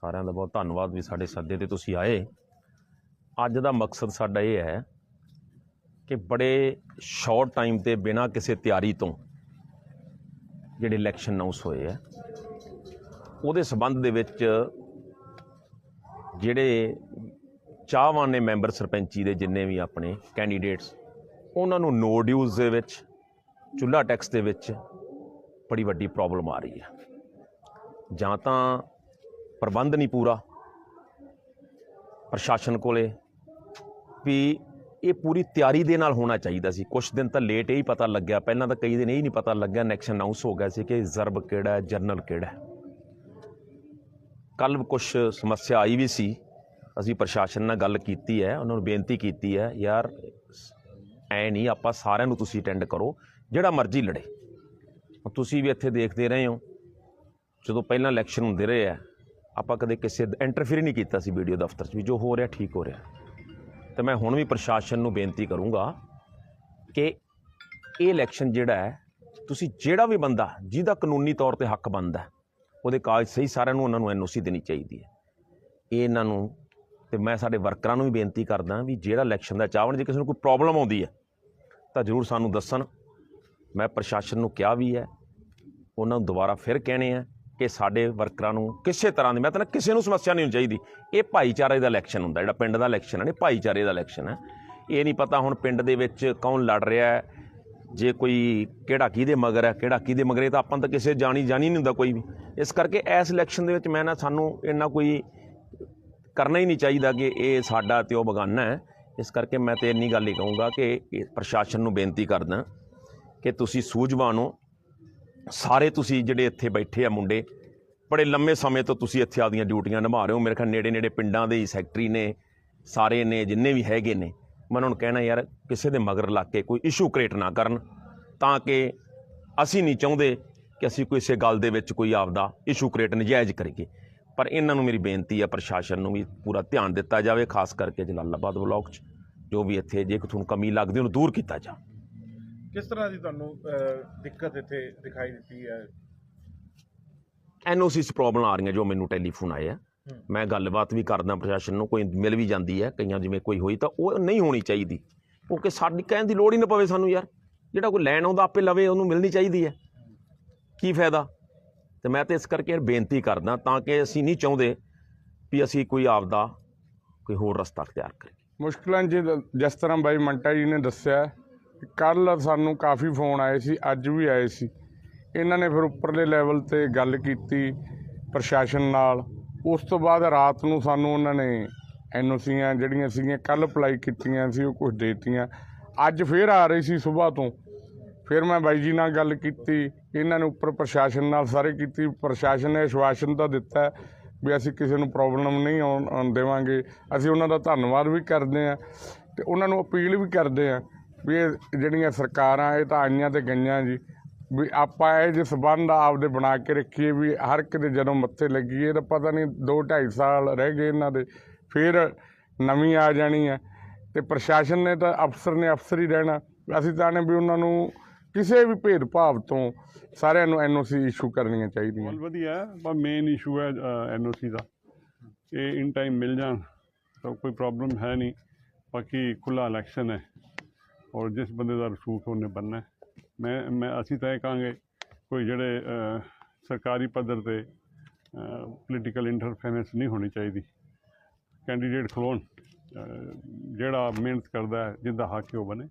ਸਾਰਿਆਂ ਦਾ ਬਹੁਤ ਧੰਨਵਾਦ ਵੀ ਸਾਡੇ ਸੱਦੇ ਤੇ ਤੁਸੀਂ ਆਏ। ਅੱਜ ਦਾ ਮਕਸਦ ਸਾਡਾ ਇਹ ਹੈ ਕਿ ਬੜੇ ਸ਼ਾਰਟ ਟਾਈਮ ਤੇ ਬਿਨਾਂ ਕਿਸੇ ਤਿਆਰੀ ਤੋਂ ਜਿਹੜੇ ਇਲੈਕਸ਼ਨ ਅਨਾਉਂਸ ਹੋਏ ਆ, ਉਹਦੇ ਸਬੰਧ ਦੇ ਵਿੱਚ ਜਿਹੜੇ ਚਾਹਵਾਨ ਨੇ ਮੈਂਬਰ ਸਰਪੰਚੀ ਦੇ ਜਿੰਨੇ ਵੀ ਆਪਣੇ ਕੈਂਡੀਡੇਟਸ ਉਹਨਾਂ ਨੂੰ ਨੋ ਡਿਊਜ਼ ਦੇ ਵਿੱਚ, ਚੁੱਲ੍ਹਾ ਟੈਕਸ ਦੇ ਵਿੱਚ ਬੜੀ ਵੱਡੀ ਪ੍ਰੋਬਲਮ ਆ ਰਹੀ ਹੈ ਜਾਂ ਤਾਂ ਪ੍ਰਬੰਧ ਨਹੀਂ ਪੂਰਾ ਪ੍ਰਸ਼ਾਸਨ ਕੋਲੇ ਵੀ ਇਹ ਪੂਰੀ ਤਿਆਰੀ ਦੇ ਨਾਲ ਹੋਣਾ ਚਾਹੀਦਾ ਸੀ। ਕੁਝ ਦਿਨ ਤਾਂ ਲੇਟ ਇਹ ਹੀ ਪਤਾ ਲੱਗਿਆ। ਪਹਿਲਾਂ ਤਾਂ ਕਈ ਦਿਨ ਇਹ ਹੀ ਨਹੀਂ ਪਤਾ ਲੱਗਿਆ ਨੈਕਸਟ ਅਨਾਉਂਸ ਹੋ ਗਿਆ ਸੀ ਕਿ ਜ਼ਰਬ ਕਿਹੜਾ ਹੈ ਜਰਨਲ ਕਿਹੜਾ ਹੈ। ਕੱਲ ਕੁਝ ਸਮੱਸਿਆ ਆਈ ਵੀ ਸੀ। ਅਸੀਂ ਪ੍ਰਸ਼ਾਸਨ ਨਾਲ ਗੱਲ ਕੀਤੀ ਹੈ, ਉਹਨਾਂ ਨੂੰ ਬੇਨਤੀ ਕੀਤੀ ਹੈ, ਯਾਰ, ਐ ਨਹੀਂ, ਆਪਾਂ ਸਾਰਿਆਂ ਨੂੰ ਤੁਸੀਂ ਅਟੈਂਡ ਕਰੋ, ਜਿਹੜਾ ਮਰਜ਼ੀ ਲੜੇ। ਹੁਣ ਤੁਸੀਂ ਵੀ ਇੱਥੇ ਦੇਖਦੇ ਰਹੇ ਹੋ। ਜਦੋਂ ਪਹਿਲਾਂ ਇਲੈਕਸ਼ਨ ਹੁੰਦੇ ਰਹੇ ਆ ਆਪਾਂ ਕਦੇ ਕਿਸੇ ਇੰਟਰਫੇਅਰ ਨਹੀਂ ਕੀਤਾ ਸੀ ਵੀਡੀਓ ਦਫ਼ਤਰ 'ਚ ਵੀ, ਜੋ ਹੋ ਰਿਹਾ ਠੀਕ ਹੋ ਰਿਹਾ। ਤੇ ਮੈਂ ਹੁਣ ਵੀ ਪ੍ਰਸ਼ਾਸਨ ਨੂੰ ਬੇਨਤੀ ਕਰੂੰਗਾ ਕਿ ਇਹ ਇਲੈਕਸ਼ਨ ਜਿਹੜਾ ਹੈ, ਤੁਸੀਂ ਜਿਹੜਾ ਵੀ ਬੰਦਾ, ਜਿਹਦਾ ਕਾਨੂੰਨੀ ਤੌਰ ਤੇ ਹੱਕ ਬਣਦਾ ਉਹਦੇ ਕਾਗਜ਼ ਸਹੀ ਸਾਰਿਆਂ ਨੂੰ ਉਹਨਾਂ ਨੂੰ ਐਨਓਸੀ ਦੇਣੀ ਚਾਹੀਦੀ ਹੈ। ਇਹ ਇਹਨਾਂ ਨੂੰ, ਤੇ ਮੈਂ ਸਾਡੇ ਵਰਕਰਾਂ ਨੂੰ ਵੀ ਬੇਨਤੀ ਕਰਦਾ ਵੀ ਜਿਹੜਾ ਇਲੈਕਸ਼ਨ ਦਾ ਚਾਹਵਣ, ਜੇ ਕਿਸੇ ਨੂੰ ਕੋਈ ਪ੍ਰੋਬਲਮ ਆਉਂਦੀ ਹੈ, ਤਾਂ ਜ਼ਰੂਰ ਸਾਨੂੰ ਦੱਸਣ। ਮੈਂ ਪ੍ਰਸ਼ਾਸਨ ਨੂੰ ਕਿਹਾ ਵੀ ਹੈ, ਉਹਨਾਂ ਨੂੰ ਦੁਬਾਰਾ ਫਿਰ ਕਹਿਣੇ ਆ ਕਿ ਸਾਡੇ ਵਰਕਰਾਂ ਨੂੰ ਕਿਸੇ ਤਰ੍ਹਾਂ ਦੀ, ਮੈਂ ਤਾਂ ਨਾ ਕਿਸੇ ਨੂੰ ਸਮੱਸਿਆ ਨਹੀਂ ਹੋਣੀ ਚਾਹੀਦੀ। ਇਹ ਭਾਈਚਾਰੇ ਦਾ ਇਲੈਕਸ਼ਨ ਹੁੰਦਾ, ਜਿਹੜਾ ਪਿੰਡ ਦਾ ਇਲੈਕਸ਼ਨ ਹੈ ਨਹੀਂ ਭਾਈਚਾਰੇ ਦਾ ਇਲੈਕਸ਼ਨ ਹੈ। ਇਹ ਨਹੀਂ ਪਤਾ ਹੁਣ ਪਿੰਡ ਦੇ ਵਿੱਚ ਕੌਣ ਲੜ ਰਿਹਾ ਹੈ, ਜੇ ਕੋਈ ਕਿਹੜਾ ਕਿਹਦੇ ਮਗਰ ਹੈ, ਕਿਹੜਾ ਕਿਹਦੇ ਮਗਰ ਤਾਂ ਆਪਾਂ ਤਾਂ ਕਿਸੇ ਜਾਣੀ ਜਾਣੀ ਨਹੀਂ ਹੁੰਦਾ ਕੋਈ ਵੀ। ਇਸ ਕਰਕੇ ਇਸ ਇਲੈਕਸ਼ਨ ਦੇ ਵਿੱਚ ਮੈਂ ਨਾ ਸਾਨੂੰ ਇੰਨਾ ਕੋਈ ਕਰਨਾ ਹੀ ਨਹੀਂ ਚਾਹੀਦਾ ਕਿ ਇਹ ਸਾਡਾ ਤੇ ਉਹ ਬਗਾਨਾ ਹੈ। ਇਸ ਕਰਕੇ ਮੈਂ ਤੇ ਇੰਨੀ ਗੱਲ ਹੀ ਕਹੂੰਗਾ ਕਿ ਪ੍ਰਸ਼ਾਸਨ ਨੂੰ ਬੇਨਤੀ ਕਰਦਾ ਕਿ ਤੁਸੀਂ ਸੂਝਵਾਨ ਹੋ ਸਾਰੇ ਤੁਸੀਂ ਜਿਹੜੇ ਇੱਥੇ ਬੈਠੇ ਆ ਮੁੰਡੇ, ਬੜੇ ਲੰਮੇ ਸਮੇਂ ਤੋਂ ਤੁਸੀਂ ਇੱਥੇ ਆਪਦੀਆਂ ਡਿਊਟੀਆਂ ਨਿਭਾ ਰਹੇ ਹੋ। ਮੇਰੇ ਖਿਆਲ ਨੇੜੇ ਨੇੜੇ ਪਿੰਡਾਂ ਦੇ ਸੈਕਟਰੀ ਨੇ, ਸਾਰੇ ਨੇ, ਜਿੰਨੇ ਵੀ ਹੈਗੇ ਨੇ। ਮੈਂ ਉਹਨਾਂ ਨੂੰ ਕਹਿਣਾ ਯਾਰ, ਕਿਸੇ ਦੇ ਮਗਰ ਲੱਗ ਕੇ ਕੋਈ ਇਸ਼ੂ ਕ੍ਰੀਏਟ ਨਾ ਕਰਨ, ਤਾਂ ਕਿ ਅਸੀਂ ਨਹੀਂ ਚਾਹੁੰਦੇ ਕਿ ਅਸੀਂ ਕੋਈ ਇਸੇ ਗੱਲ ਦੇ ਵਿੱਚ ਕੋਈ ਆਪਦਾ ਇਸ਼ੂ ਕ੍ਰੀਏਟ ਨਜਾਇਜ਼ ਕਰੀਏ। ਪਰ ਇਹਨਾਂ ਨੂੰ ਮੇਰੀ ਬੇਨਤੀ ਹੈ ਪ੍ਰਸ਼ਾਸਨ ਨੂੰ ਵੀ ਪੂਰਾ ਧਿਆਨ ਦਿੱਤਾ ਜਾਵੇ, ਖਾਸ ਕਰਕੇ ਜਲਾਲਾਬਾਦ ਬਲਾਕ 'ਚ, ਜੋ ਵੀ ਇੱਥੇ ਜੇ ਕੋਈ ਤੁਹਾਨੂੰ ਕਮੀ ਲੱਗਦੀ, ਉਹਨੂੰ ਦੂਰ ਕੀਤਾ ਜਾ ਕਿਸ ਤਰ੍ਹਾਂ ਦੀ ਤੁਹਾਨੂੰ ਅਹ, ਦਿੱਕਤ ਇੱਥੇ ਦਿਖਾਈ ਦਿੱਤੀ ਹੈ? ਐਨਓਸੀ 'ਚ ਪ੍ਰੋਬਲਮ ਆ ਰਹੀਆਂ ਜੋ ਮੈਨੂੰ ਟੈਲੀਫੋਨ ਆਏ ਆ। ਮੈਂ ਗੱਲਬਾਤ ਵੀ ਕਰਦਾ ਪ੍ਰਸ਼ਾਸਨ ਨੂੰ ਕੋਈ ਮਿਲ ਵੀ ਜਾਂਦੀ ਹੈ ਕਈਆਂ ਜਿਵੇਂ ਕੋਈ ਹੋਈ ਤਾਂ ਉਹ ਨਹੀਂ ਹੋਣੀ ਚਾਹੀਦੀ। ਕਿਉਂਕਿ ਸਾਡੀ ਕਹਿਣ ਦੀ ਲੋੜ ਹੀ ਨਾ ਪਵੇ ਸਾਨੂੰ ਯਾਰ। ਜਿਹੜਾ ਕੋਈ ਲੈਣ ਆਉਂਦਾ ਆਪੇ ਲਵੇ ਉਹਨੂੰ ਮਿਲਣੀ ਚਾਹੀਦੀ ਹੈ। ਕੀ ਫਾਇਦਾ? ਤੇ ਮੈਂ ਤੇ ਇਸ ਕਰਕੇ ਯਾਰ ਬੇਨਤੀ ਕਰਦਾ ਤਾਂ ਕਿ ਅਸੀਂ ਨਹੀਂ ਚਾਹੁੰਦੇ ਵੀ ਅਸੀਂ ਕੋਈ ਆਪਦਾ ਕੋਈ ਹੋਰ ਰਸਤਾ ਅਖਤਿਆਰ ਕਰੀਏ। ਮੁਸ਼ਕਲਾਂ ਜੀ ਜਿਸ ਤਰ੍ਹਾਂ ਬਾਈ ਮੰਟਾ ਜੀ ਨੇ ਦੱਸਿਆ ਕੱਲ ਸਾਨੂੰ ਕਾਫੀ ਫੋਨ ਆਏ ਸੀ, ਅੱਜ ਵੀ ਆਏ ਸੀ। ਇਹਨਾਂ ਨੇ ਫਿਰ ਉੱਪਰਲੇ ਲੈਵਲ ਤੇ ਗੱਲ ਕੀਤੀ ਪ੍ਰਸ਼ਾਸਨ ਨਾਲ। ਉਸ ਤੋਂ ਬਾਅਦ ਰਾਤ ਨੂੰ ਸਾਨੂੰ ਉਹਨਾਂ ਨੇ ਐਨਓਸੀਆਂ ਜਿਹੜੀਆਂ ਸੀਗੀਆਂ ਕੱਲ ਅਪਲਾਈ ਕੀਤੀਆਂ ਸੀ, ਉਹ ਕੁਝ ਦੇਤੀਆਂ। ਅੱਜ ਫੇਰ ਆ ਰਹੀ ਸੀ ਸਵੇਰ ਤੋਂ। ਫਿਰ ਮੈਂ ਬਾਈ ਜੀ ਨਾਲ ਗੱਲ ਕੀਤੀ, ਇਹਨਾਂ ਨੇ ਉੱਪਰ ਪ੍ਰਸ਼ਾਸਨ ਨਾਲ ਸਾਰੇ ਕੀਤੀ। ਪ੍ਰਸ਼ਾਸਨ ਨੇ ਆਸ਼ਵਾਸਨ ਤਾਂ ਦਿੱਤਾ ਵੀ ਅਸੀਂ ਕਿਸੇ ਨੂੰ ਪ੍ਰੋਬਲਮ ਨਹੀਂ ਆਉਣ ਦੇਵਾਂਗੇ। ਅਸੀਂ ਉਹਨਾਂ ਦਾ ਧੰਨਵਾਦ ਵੀ ਕਰਦੇ ਹਾਂ ਤੇ ਉਹਨਾਂ ਨੂੰ ਅਪੀਲ ਵੀ ਕਰਦੇ ਹਾਂ ਵੀ ਇਹ ਜਿਹੜੀਆਂ ਸਰਕਾਰਾਂ, ਇਹ ਤਾਂ ਆਈਆਂ ਤੇ ਗਈਆਂ ਜੀ। ਵੀ ਆਪਾਂ ਇਹ ਜੇ ਸਬੰਧ ਆਪਦੇ ਬਣਾ ਕੇ ਰੱਖੀਏ ਵੀ ਹਰ ਇੱਕ ਦੇ ਜਦੋਂ ਮੱਥੇ ਲੱਗੀਏ ਤਾਂ ਪਤਾ ਨਹੀਂ 2 2.5 ਸਾਲ ਰਹਿ ਗਏ ਇਹਨਾਂ ਦੇ, ਫਿਰ ਨਵੀਂ ਆ ਜਾਣੀ ਹੈ। ਤੇ ਪ੍ਰਸ਼ਾਸਨ ਨੇ ਤਾਂ ਅਫਸਰ ਨੇ ਅਫਸਰ ਹੀ ਰਹਿਣਾ। ਅਸੀਂ ਤਾਂ ਨੇ ਵੀ ਉਹਨਾਂ ਨੂੰ ਕਿਸੇ ਵੀ ਭੇਦਭਾਵ ਤੋਂ ਸਾਰਿਆਂ ਨੂੰ ਐਨਓਸੀ ਇਸ਼ੂ ਕਰਨੀਆਂ ਚਾਹੀਦੀਆਂ। ਬਹੁਤ ਵਧੀਆ, ਪਰ ਮੇਨ ਇਸ਼ੂ ਹੈ ਐਨਓਸੀ ਦਾ। ਇਹ ਇਨ ਟਾਈਮ ਮਿਲ ਜਾਣ, ਤਾਂ ਕੋਈ ਪ੍ਰੋਬਲਮ ਹੈ ਨਹੀਂ। ਬਾਕੀ ਖੁੱਲਾ ਇਲੈਕਸ਼ਨ ਹੈ। ਔਰ ਜਿਸ ਬੰਦੇ ਦਾ ਰਸੂਖ ਉਹਨੇ ਬਣਨਾ ਮੈਂ ਮੈਂ, ਅਸੀਂ ਤਾਂ ਇਹ ਕਹਾਂਗੇ ਕੋਈ ਜਿਹੜੇ ਸਰਕਾਰੀ ਪੱਧਰ ਤੇ ਪੋਲੀਟੀਕਲ ਇੰਟਰਫੇਰੈਂਸ ਨਹੀਂ ਹੋਣੀ ਚਾਹੀਦੀ। ਕੈਂਡੀਡੇਟ ਖਲੋਣ ਜਿਹੜਾ ਮਿਹਨਤ ਕਰਦਾ ਹੈ, ਜਿੱਦਾਂ ਹੱਕ ਉਹ ਬਣੇ